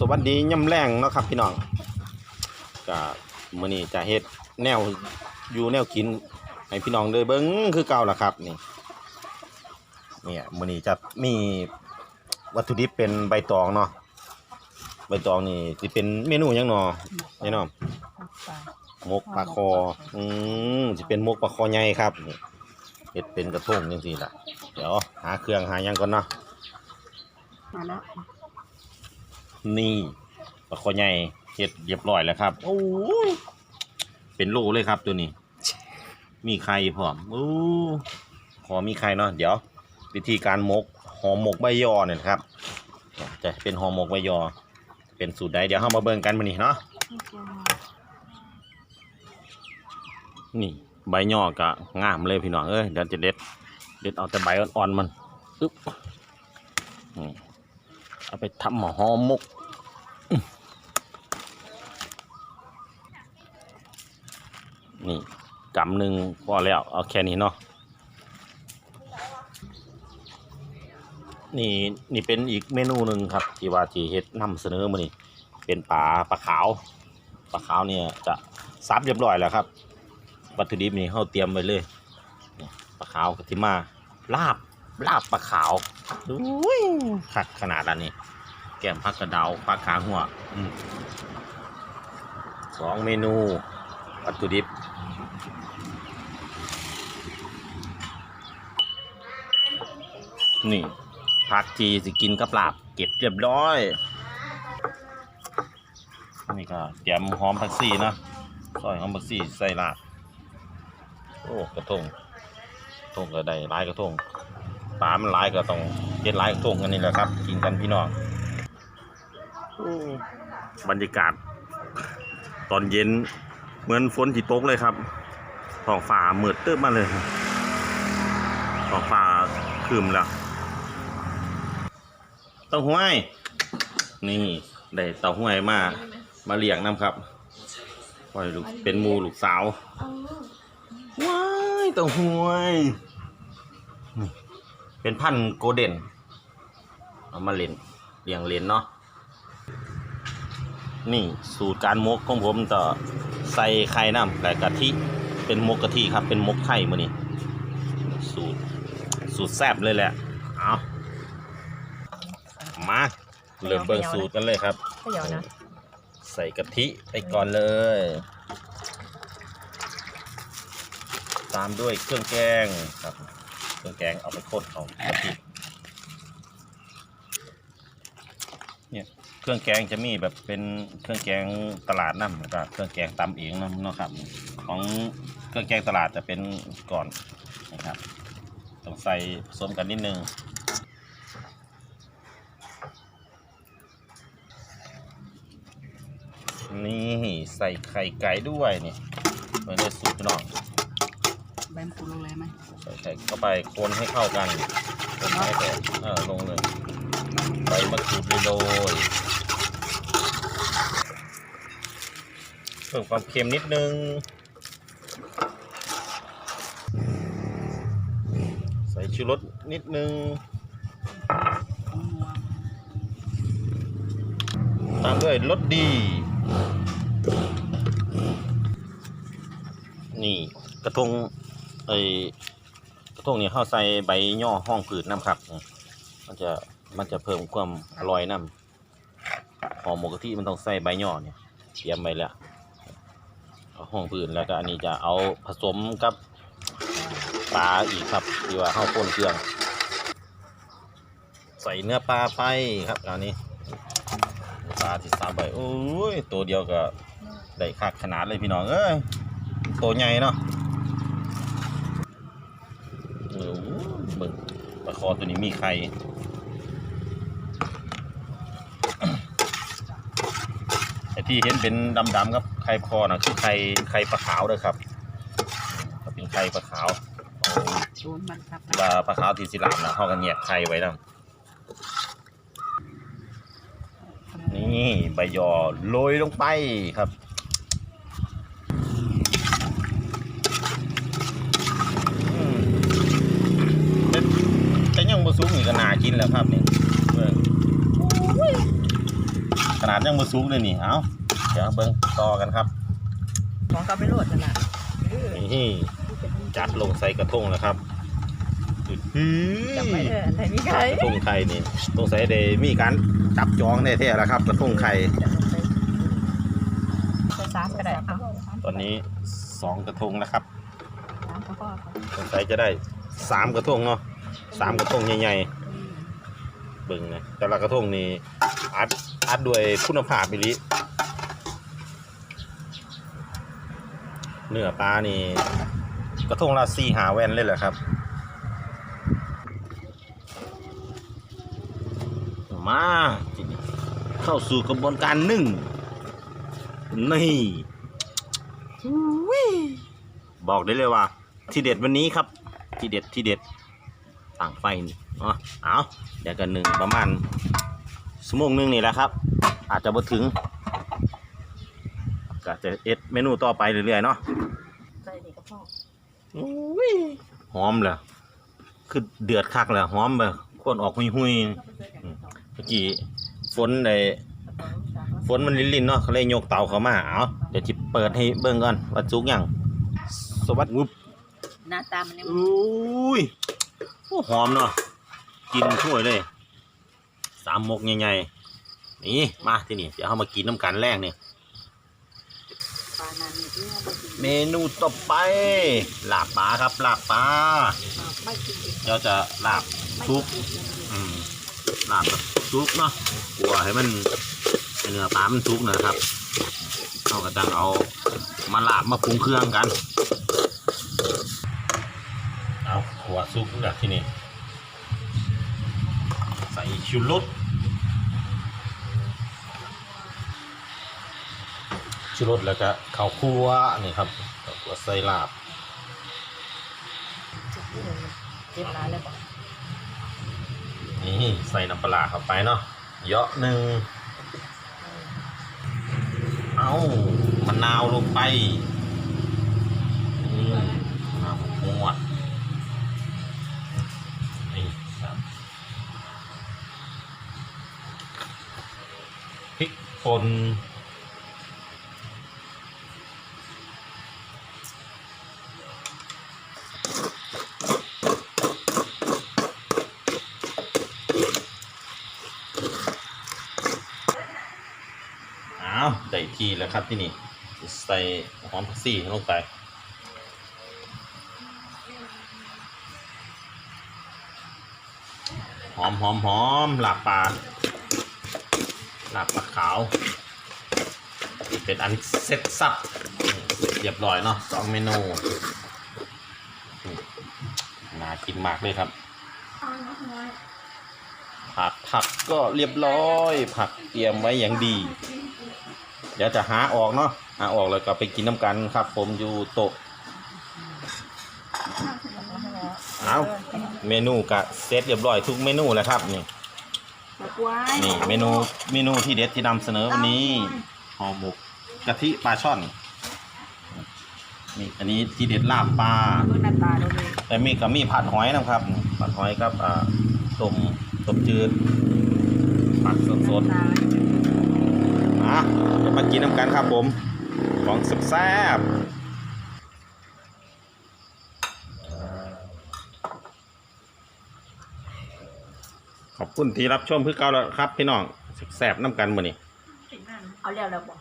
สวัสดีย่ำแรงเนาะครับพี่น้องก็มื้อนี้จะเฮ็ดแนวอยู่แนวกินให้พี่น้องเด้อเบิ่งคือเก่าล่ะครับนี่เนี่ยมื้อนี้จะมีวัตถุดิบเป็นใบตองเนาะใบตองนี่สิเป็นเมนูหยังเนาะแน่นอนมกปลาคออืมสิเป็นมกปลาคอใหญ่ครับนี่เฮ็ดเป็นกระทงจังซี่ล่ะ เดี๋ยวหาเครื่องหาหยังก่อนเนาะมาแล้ว นี่ปลาคอใหญ่เฮ็ดเรียบร้อยแล้วครับ โอ้ยเป็นโลเลยครับตัวนี้ มีไข่พร้อมโอ้ขอมีไข่เนาะเดี๋ยว วิธีการหมกห่อหมกใบยอเนี่ยนะครับ จะเป็นห่อหมกใบยอ เป็นสูตรใดเดี๋ยวเรามาเบิ่งกันมื้อนี้เนาะนี่ใบยอก็งามเลยพี่น้องเอ้ยเดี๋ยวจะเด็ด เด็ดเอาแต่ใบอ่อนๆมันอึ๊บนี่ เอาไปทำห่อหมกนี่กำหนึ่งพอแล้วเอาแค่นี้เนาะนี่นี่เป็นอีกเมนูหนึ่งครับ ที่ว่าที่เฮ็ดนำเสนอมานี่เป็นปลาปลาขาวปลาขาวเนี่ยจะซับเรียบร้อยแล้วครับ วัตถุดิบนี่เขาเตรียมไว้เลยปลาขาวกะทิมาลาบ ลาบปลาขาวดูขัดขนาดอันนี้ แกมผักกระเดาปลาขาหัวสองเมนู วัตถุดิบนี่ผักจีสิกินกับลาบ เก็บเรียบร้อย นี่ก็เตรียมหอมผักชีเนาะซอยหอมผักชีใส่ลาบ โอ้ กระทงกระทงก็ได้หลายกระทง ปลามันหลายก็ต้องเก็ดหลายกระทงกันนี่แหละครับ กินกันพี่น้องโอ้บรรยากาศ ตอนเย็นเหมือนฝนที่ตกเลยครับท้องฟ้ามืดตึ๊บมาเลยท้องฟ้าครึมแล้วเต้าห้วยนี่ได้เต้าห้วยมามาเลี้ยงน้ำครับปล่อยลูกเป็นหมูลูกสาวว้ายเต้าห้วยนี่ เป็นพันธุ์โกลเด้นเอามาเล่นเลี้ยงเล่นเนาะนี่สูตรการมกของผมต่อใส่ไข่น้ำและกะทิเป็นมกกะทิครับเป็นมกไข่มานี่สูตรสูตรแซ่บเลยแหละเอามาเริ่มเบิ่งสูตรกันเลยครับก็เดี๋ยวนะใส่กะทิไปก่อนเลย ตามด้วยเครื่องแกงครับเค รื่องแกงเอาไปโคตรเขากะทิเนี่ยเครื่องแกงจะมีแบบเป็นเครื่องแกงตลาดน้ำแล้วก็เครื่องแกงตำเองเนาะเนาะครับ ของเครื่องแกงตลาดจะเป็นก่อนนะครับต้องใส่ผสมกันนิดนึงนี่ใส่ไข่ไก่ด้วยนี่ไว้ในสูตรพี่น้อง ใบมะกรูดลงเลยไหมใส่ไข่เข้าไปคนให้เข้ากันคนให้แต่เออลงเลยใบมะกรูดโรยเพิ่มความเค็มนิดนึง ใส่ชูรสนิดนึงตามด้วยรสดี นี่กระทง ไอกระทงนี่เข้าใส่ใบย่อห้องผืดน้ำครับมันจะมันจะเพิ่มความอร่อยน้ำหอมหมกกะทิมันต้องใส่ใบย่อเนี่ยเตรียมไปแล้วห้องผืนแล้วก็อันนี้จะเอาผสมกับปลาอีกครับที่ว่าเข้าป่นเครื่อง ใส่เนื้อปลาไปครับคราวนี้ปลาที่สามใบโอ้ยตัวเดียวก็ได้คักขนาดเลยพี่น้องเอ้ยตัวใหญ่เนาะโอ้โหเบิ่งปลา คอตัวนี้มีไข่ไอ้ที่เห็นเป็นดำๆครับไข่คอนะคือไข่ไข่ปลาขาวเลยครับก็เป็นไข่ปลาขาวเอาชูนมันครับปลาปลาขาวที่สิลามนะเขากันแยกไข่ไว้นะนี่ใบยอโรยลงไปครับอืมแต่แต่ยังบ่สุ กนี่ก็น่ากินแล้วครับนี่เบิ่งขนาดยังบ่สุกเลยนี่เอาเดี๋ยวเบิ่งต่อกันครับของกลับไปโหลดนั่นน่ะเออนี่จัดลงใส่กระทงแล้วครับอื้อจำไว้เถอะไหนมีใครกระทงไข่นี่สงสัยได้มีการจับจองแท้ๆแล้วครับ กระทงไข่จะสามก็ได้เอาตอนนี้สองกระทงแล้วครับสามก็พอค่ะสงสัยจะได้สามกระทงเนาะสามกระทงใหญ่ๆ เบิ่งนะแต่ละกระทงนี่อัดอัดด้วยคุณภาพอีหลิเนื้อปลานี่กระทงละสี่หาแว่นเลยเหรอครับมาทีนี้เข้าสู่กระบวนการนึ่งนี่บอกได้เลยว่า ที่เด็ดวันนี้ครับ ที่เด็ดที่เด็ดต่างไฟนี่ เนาะเอาเดี๋ยวกันหนึ่งประมาณชั่วโมงหนึงนี่แหละครับ อาจจะบ่ถึงก็จะเอ็ดเมนูต่อไปเรื่อยๆเนาะใส่นี่ก็พออุ้ยหอมเลยคือเดือดคักเลยหอมแบบควนออกหุยหุยๆอืมเมื่อกี้ฝนได้ฝนมันลินๆเนาะเขาเลยยกเตาเข้ามาเอาเดี๋ยวจิเปิดให้เบิ่งก่อนว่าจุกยังสวัสดีวุบหน้าตามันยังอุ้ยโอ้หอมเนาะ กินถ้วยเลยสามมกใหญ่ๆนี่มาที่นี่เดี๋ยวเรามากินน้ำกันแรกนี่ปลานานี่ที่เราไปกินเมนูต่อไปลาบปลาครับลาบปลาไม่กินอีกเดี๋ยวจะลาบซุปอืมลาบแบบซุปเนาะกลัวให้มันเนื้อปลามันซุกนะครับเราก็จังเอามาลาบมาปรุงเครื่องกัน เอาขัวซุปแบบที่นี่ ใส่ชูรสชูรสแล้วก็ข้าวคั่วนี่ครับข้าวคั่วใส่ลาบเจ็บร้ายเลยป่ะนี่ใส่น้ำปลาร้าเข้าไปเนาะเยอะหนึ่งเอามะนาวลงไป ปนอ้าวได้ทีแล้วครับที่นี่ ใส่หอมผักชีลงไปหอมหอมหอมหลาบปลา ลาบปลาขาว เป็นอันเสร็จสับเรียบร้อยเนาะสองเมนูมน่ากินมากเลยครับ ผักผักก็เรียบร้อย ผักเตรียมไว้อย่างดี เดี๋ยวจะหาออกเนาะหาออกแล้วก็ไปกินน้ำกันครับ ผมอยู่โต๊ะเอาเมนูกะเซตเรียบร้อยทุกเมนูแล้วครับนี่ มะกวายนี่เมนูเมนูที่เด็ดที่นำเสนอวันนี้ห่อหมกกะทิปลาช่อนนี่อันนี้ที่เด็ดลาบปลา ดูหน้าตาเราเลยแต่มีก็มีผัดหอยนะครับ ผัดหอยกับอ่าต้มต้มจืดผักสดตาๆอะเดี๋ยวมากินน้ำกันครับผม ของแซ่บๆ ขอบคุณที่รับชมเพื่อเก่าแล้วครับ พี่น้องแสบๆน้ำกันมือนี้เอาแล้วแล้วบอก